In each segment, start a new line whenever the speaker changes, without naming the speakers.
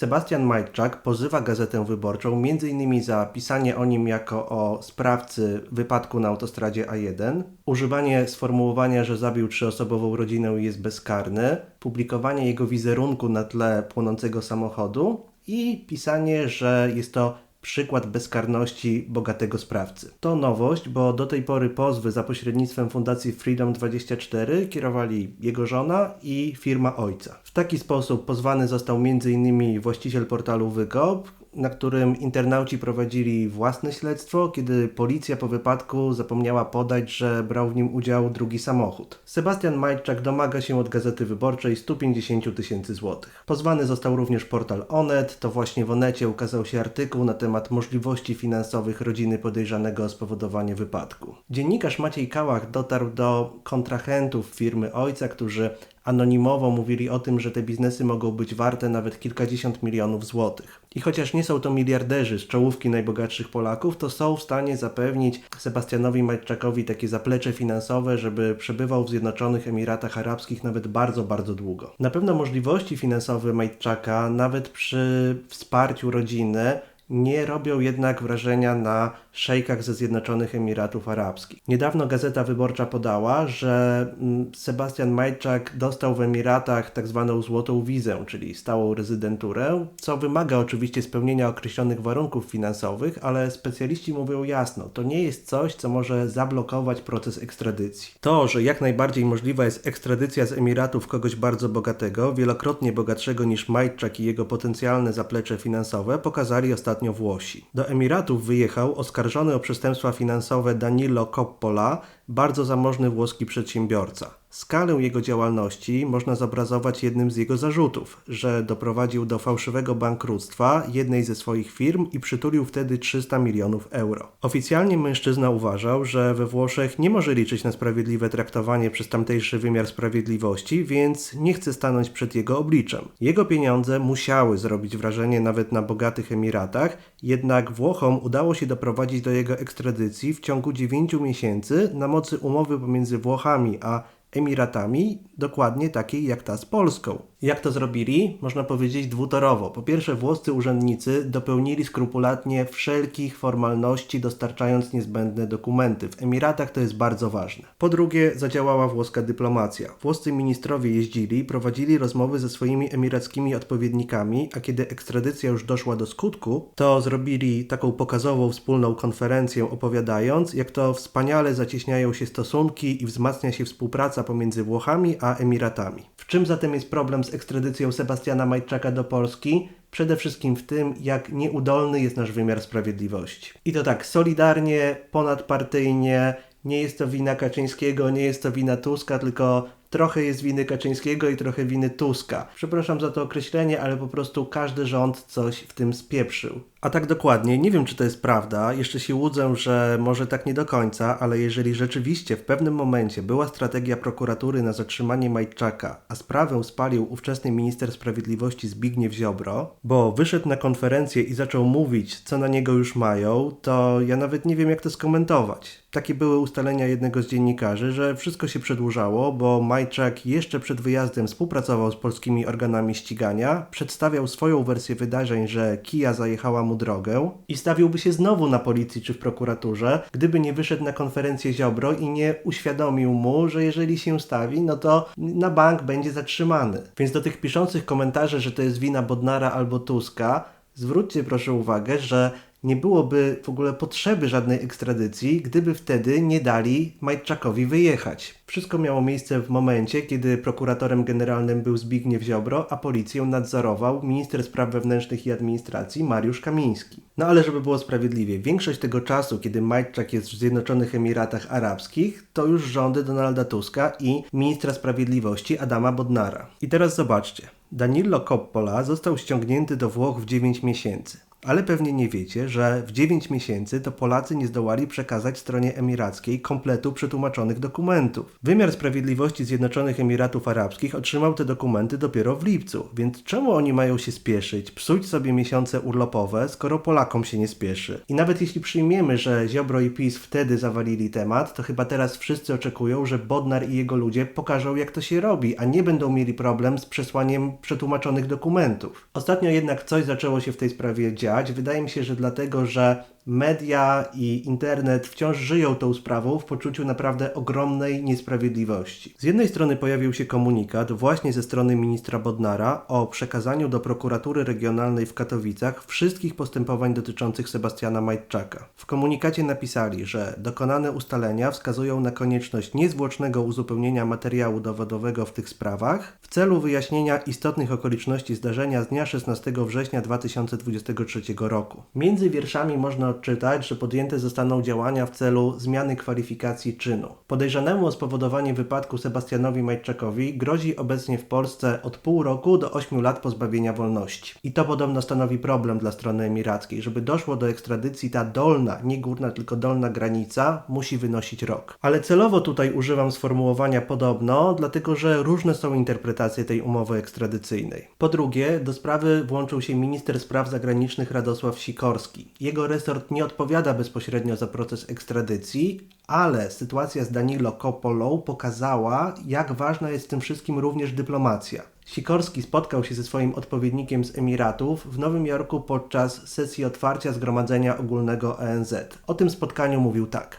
Sebastian Majczak pozywa Gazetę Wyborczą m.in. za pisanie o nim jako o sprawcy wypadku na autostradzie A1, używanie sformułowania, że zabił trzyosobową rodzinę i jest bezkarny, publikowanie jego wizerunku na tle płonącego samochodu i pisanie, że jest to przykład bezkarności bogatego sprawcy. To nowość, bo do tej pory pozwy za pośrednictwem Fundacji Freedom24 kierowali jego żona i firma ojca. W taki sposób pozwany został m.in. właściciel portalu Wykop, na którym internauci prowadzili własne śledztwo, kiedy policja po wypadku zapomniała podać, że brał w nim udział drugi samochód. Sebastian Majczak domaga się od Gazety Wyborczej 150 tysięcy złotych. Pozwany został również portal Onet, to właśnie w Onecie ukazał się artykuł na temat możliwości finansowych rodziny podejrzanego o spowodowanie wypadku. Dziennikarz Maciej Kałach dotarł do kontrahentów firmy ojca, którzy anonimowo mówili o tym, że te biznesy mogą być warte nawet kilkadziesiąt milionów złotych. I chociaż nie są to miliarderzy z czołówki najbogatszych Polaków, to są w stanie zapewnić Sebastianowi Majczakowi takie zaplecze finansowe, żeby przebywał w Zjednoczonych Emiratach Arabskich nawet bardzo, bardzo długo. Na pewno możliwości finansowe Majczaka, nawet przy wsparciu rodziny, nie robią jednak wrażenia na szejkach ze Zjednoczonych Emiratów Arabskich. Niedawno Gazeta Wyborcza podała, że mm, Sebastian Majczak dostał w Emiratach tak zwaną złotą wizę, czyli stałą rezydenturę, co wymaga oczywiście spełnienia określonych warunków finansowych, ale specjaliści mówią jasno, to nie jest coś, co może zablokować proces ekstradycji. To, że jak najbardziej możliwa jest ekstradycja z Emiratów kogoś bardzo bogatego, wielokrotnie bogatszego niż Majczak i jego potencjalne zaplecze finansowe, pokazali ostatnio Włosi. Do Emiratów wyjechał oskarżony o przestępstwa finansowe Danilo Coppola, bardzo zamożny włoski przedsiębiorca. Skalę jego działalności można zobrazować jednym z jego zarzutów, że doprowadził do fałszywego bankructwa jednej ze swoich firm i przytulił wtedy 300 milionów euro. Oficjalnie mężczyzna uważał, że we Włoszech nie może liczyć na sprawiedliwe traktowanie przez tamtejszy wymiar sprawiedliwości, więc nie chce stanąć przed jego obliczem. Jego pieniądze musiały zrobić wrażenie nawet na bogatych Emiratach, jednak Włochom udało się doprowadzić do jego ekstradycji w ciągu 9 miesięcy na mocy umowy pomiędzy Włochami a Emiratami, dokładnie takiej jak ta z Polską. Jak to zrobili? Można powiedzieć dwutorowo. Po pierwsze, włoscy urzędnicy dopełnili skrupulatnie wszelkich formalności, dostarczając niezbędne dokumenty. W Emiratach to jest bardzo ważne. Po drugie, zadziałała włoska dyplomacja. Włoscy ministrowie jeździli, prowadzili rozmowy ze swoimi emirackimi odpowiednikami, a kiedy ekstradycja już doszła do skutku, to zrobili taką pokazową wspólną konferencję, opowiadając, jak to wspaniale zacieśniają się stosunki i wzmacnia się współpraca pomiędzy Włochami a Emiratami. W czym zatem jest problem z ekstradycją Sebastiana Majczaka do Polski? Przede wszystkim w tym, jak nieudolny jest nasz wymiar sprawiedliwości. I to tak solidarnie, ponadpartyjnie, nie jest to wina Kaczyńskiego, nie jest to wina Tuska, tylko trochę jest winy Kaczyńskiego i trochę winy Tuska. Przepraszam za to określenie, ale po prostu każdy rząd coś w tym spieprzył. A tak dokładnie, nie wiem czy to jest prawda, jeszcze się łudzę, że może tak nie do końca, ale jeżeli rzeczywiście w pewnym momencie była strategia prokuratury na zatrzymanie Majczaka, a sprawę spalił ówczesny minister sprawiedliwości Zbigniew Ziobro, bo wyszedł na konferencję i zaczął mówić, co na niego już mają, to ja nawet nie wiem jak to skomentować. Takie były ustalenia jednego z dziennikarzy, że wszystko się przedłużało, bo Majczak jeszcze przed wyjazdem współpracował z polskimi organami ścigania, przedstawiał swoją wersję wydarzeń, że kija zajechała mu drogę i stawiłby się znowu na policji czy w prokuraturze, gdyby nie wyszedł na konferencję Ziobro i nie uświadomił mu, że jeżeli się stawi, no to na bank będzie zatrzymany. Więc do tych piszących komentarzy, że to jest wina Bodnara albo Tuska, zwróćcie proszę uwagę, że nie byłoby w ogóle potrzeby żadnej ekstradycji, gdyby wtedy nie dali Majczakowi wyjechać. Wszystko miało miejsce w momencie, kiedy prokuratorem generalnym był Zbigniew Ziobro, a policję nadzorował minister spraw wewnętrznych i administracji Mariusz Kamiński. No ale żeby było sprawiedliwie, większość tego czasu, kiedy Majczak jest w Zjednoczonych Emiratach Arabskich, to już rządy Donalda Tuska i ministra sprawiedliwości Adama Bodnara. I teraz zobaczcie. Danilo Coppola został ściągnięty do Włoch w 9 miesięcy. Ale pewnie nie wiecie, że w 9 miesięcy to Polacy nie zdołali przekazać stronie emirackiej kompletu przetłumaczonych dokumentów. Wymiar Sprawiedliwości Zjednoczonych Emiratów Arabskich otrzymał te dokumenty dopiero w lipcu, więc czemu oni mają się spieszyć, psuć sobie miesiące urlopowe, skoro Polakom się nie spieszy? I nawet jeśli przyjmiemy, że Ziobro i PiS wtedy zawalili temat, to chyba teraz wszyscy oczekują, że Bodnar i jego ludzie pokażą jak to się robi, a nie będą mieli problem z przesłaniem przetłumaczonych dokumentów. Ostatnio jednak coś zaczęło się w tej sprawie dziać. Wydaje mi się, że dlatego, że media i internet wciąż żyją tą sprawą w poczuciu naprawdę ogromnej niesprawiedliwości. Z jednej strony pojawił się komunikat właśnie ze strony ministra Bodnara o przekazaniu do prokuratury regionalnej w Katowicach wszystkich postępowań dotyczących Sebastiana Majczaka. W komunikacie napisali, że dokonane ustalenia wskazują na konieczność niezwłocznego uzupełnienia materiału dowodowego w tych sprawach w celu wyjaśnienia istotnych okoliczności zdarzenia z dnia 16 września 2023 roku. Między wierszami można odczytać, że podjęte zostaną działania w celu zmiany kwalifikacji czynu. Podejrzanemu o spowodowanie wypadku Sebastianowi Majczakowi grozi obecnie w Polsce od pół roku do 8 lat pozbawienia wolności. I to podobno stanowi problem dla strony emirackiej. Żeby doszło do ekstradycji, ta dolna, nie górna, tylko dolna granica musi wynosić rok. Ale celowo tutaj używam sformułowania podobno, dlatego że różne są interpretacje tej umowy ekstradycyjnej. Po drugie, do sprawy włączył się minister spraw zagranicznych Radosław Sikorski. Jego resort nie odpowiada bezpośrednio za proces ekstradycji, ale sytuacja z Danilo Kopolą pokazała, jak ważna jest w tym wszystkim również dyplomacja. Sikorski spotkał się ze swoim odpowiednikiem z Emiratów w Nowym Jorku podczas sesji otwarcia Zgromadzenia Ogólnego ONZ. O tym spotkaniu mówił tak.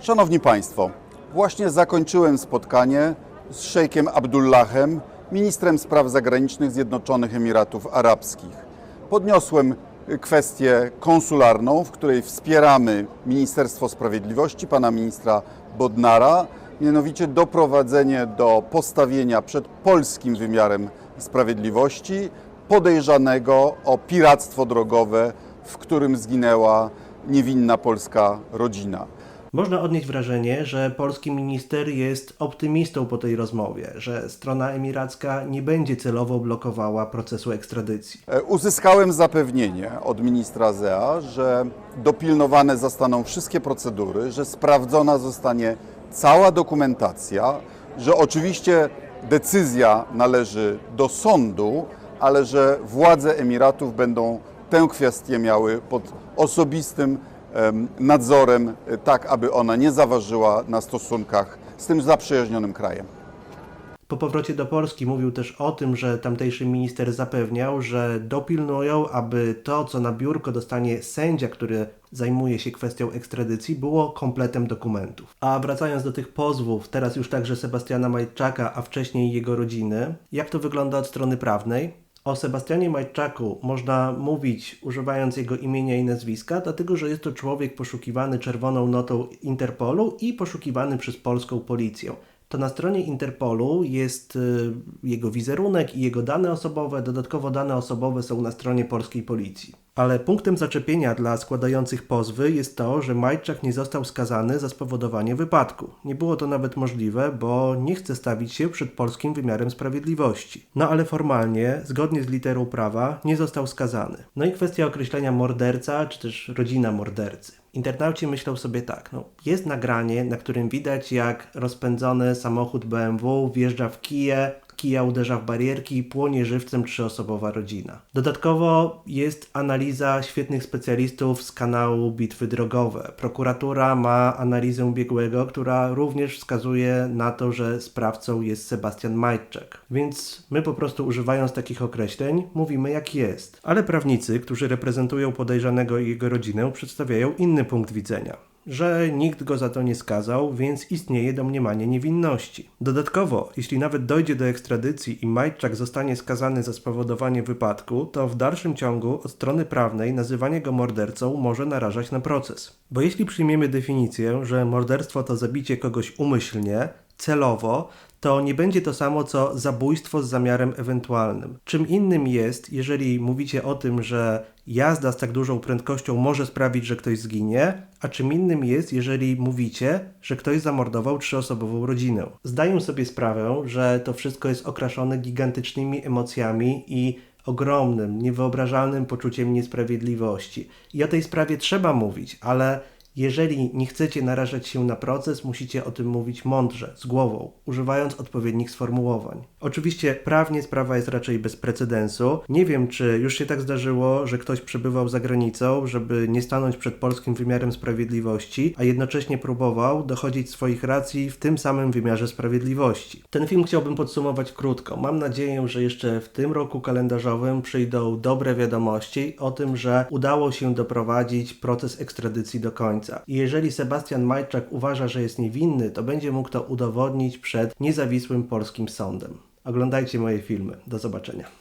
Szanowni Państwo, właśnie zakończyłem spotkanie z szejkiem Abdullahem, ministrem spraw zagranicznych Zjednoczonych Emiratów Arabskich. Podniosłem kwestię konsularną, w której wspieramy Ministerstwo Sprawiedliwości, pana ministra Bodnara, mianowicie doprowadzenie do postawienia przed polskim wymiarem sprawiedliwości podejrzanego o piractwo drogowe, w którym zginęła niewinna polska rodzina.
Można odnieść wrażenie, że polski minister jest optymistą po tej rozmowie, że strona emiracka nie będzie celowo blokowała procesu ekstradycji.
E, Uzyskałem zapewnienie od ministra ZEA, że dopilnowane zostaną wszystkie procedury, że sprawdzona zostanie cała dokumentacja, że oczywiście decyzja należy do sądu, ale że władze Emiratów będą tę kwestię miały pod osobistym nadzorem, e, tak aby ona nie zaważyła na stosunkach z tym zaprzyjaźnionym krajem.
Po powrocie do Polski mówił też o tym, że tamtejszy minister zapewniał, że dopilnują, aby to, co na biurko dostanie sędzia, który zajmuje się kwestią ekstradycji, było kompletem dokumentów. A wracając do tych pozwów, teraz już także Sebastiana Majczaka, a wcześniej jego rodziny, jak to wygląda od strony prawnej? O Sebastianie Majczaku można mówić używając jego imienia i nazwiska, dlatego że jest to człowiek poszukiwany czerwoną notą Interpolu i poszukiwany przez polską policję. To na stronie Interpolu jest y, jego wizerunek i jego dane osobowe, dodatkowo dane osobowe są na stronie polskiej policji. Ale punktem zaczepienia dla składających pozwy jest to, że Majczak nie został skazany za spowodowanie wypadku. Nie było to nawet możliwe, bo nie chce stawić się przed polskim wymiarem sprawiedliwości. No ale formalnie, zgodnie z literą prawa, nie został skazany. No i kwestia określenia morderca, czy też rodzina mordercy. Internauci myślą sobie tak, no jest nagranie, na którym widać jak rozpędzony samochód BMW wjeżdża w kiję, kija uderza w barierki i płonie żywcem trzyosobowa rodzina. Dodatkowo jest analiza świetnych specjalistów z kanału Bitwy Drogowe. Prokuratura ma analizę biegłego, która również wskazuje na to, że sprawcą jest Sebastian Majczak. Więc my po prostu używając takich określeń mówimy jak jest. Ale prawnicy, którzy reprezentują podejrzanego i jego rodzinę przedstawiają inny punkt widzenia że nikt go za to nie skazał, więc istnieje domniemanie niewinności. Dodatkowo, jeśli nawet dojdzie do ekstradycji i Majczak zostanie skazany za spowodowanie wypadku, to w dalszym ciągu od strony prawnej nazywanie go mordercą może narażać na proces. Bo jeśli przyjmiemy definicję, że morderstwo to zabicie kogoś umyślnie, celowo, to nie będzie to samo co zabójstwo z zamiarem ewentualnym. Czym innym jest, jeżeli mówicie o tym, że jazda z tak dużą prędkością może sprawić, że ktoś zginie, a czym innym jest, jeżeli mówicie, że ktoś zamordował trzyosobową rodzinę. Zdaję sobie sprawę, że to wszystko jest okraszone gigantycznymi emocjami i ogromnym, niewyobrażalnym poczuciem niesprawiedliwości. I o tej sprawie trzeba mówić, ale jeżeli nie chcecie narażać się na proces, musicie o tym mówić mądrze, z głową, używając odpowiednich sformułowań. Oczywiście prawnie sprawa jest raczej bez precedensu. Nie wiem, czy już się tak zdarzyło, że ktoś przebywał za granicą, żeby nie stanąć przed polskim wymiarem sprawiedliwości, a jednocześnie próbował dochodzić swoich racji w tym samym wymiarze sprawiedliwości. Ten film chciałbym podsumować krótko. Mam nadzieję, że jeszcze w tym roku kalendarzowym przyjdą dobre wiadomości o tym, że udało się doprowadzić proces ekstradycji do końca. I jeżeli Sebastian Majczak uważa, że jest niewinny, to będzie mógł to udowodnić przed niezawisłym polskim sądem. Oglądajcie moje filmy. Do zobaczenia.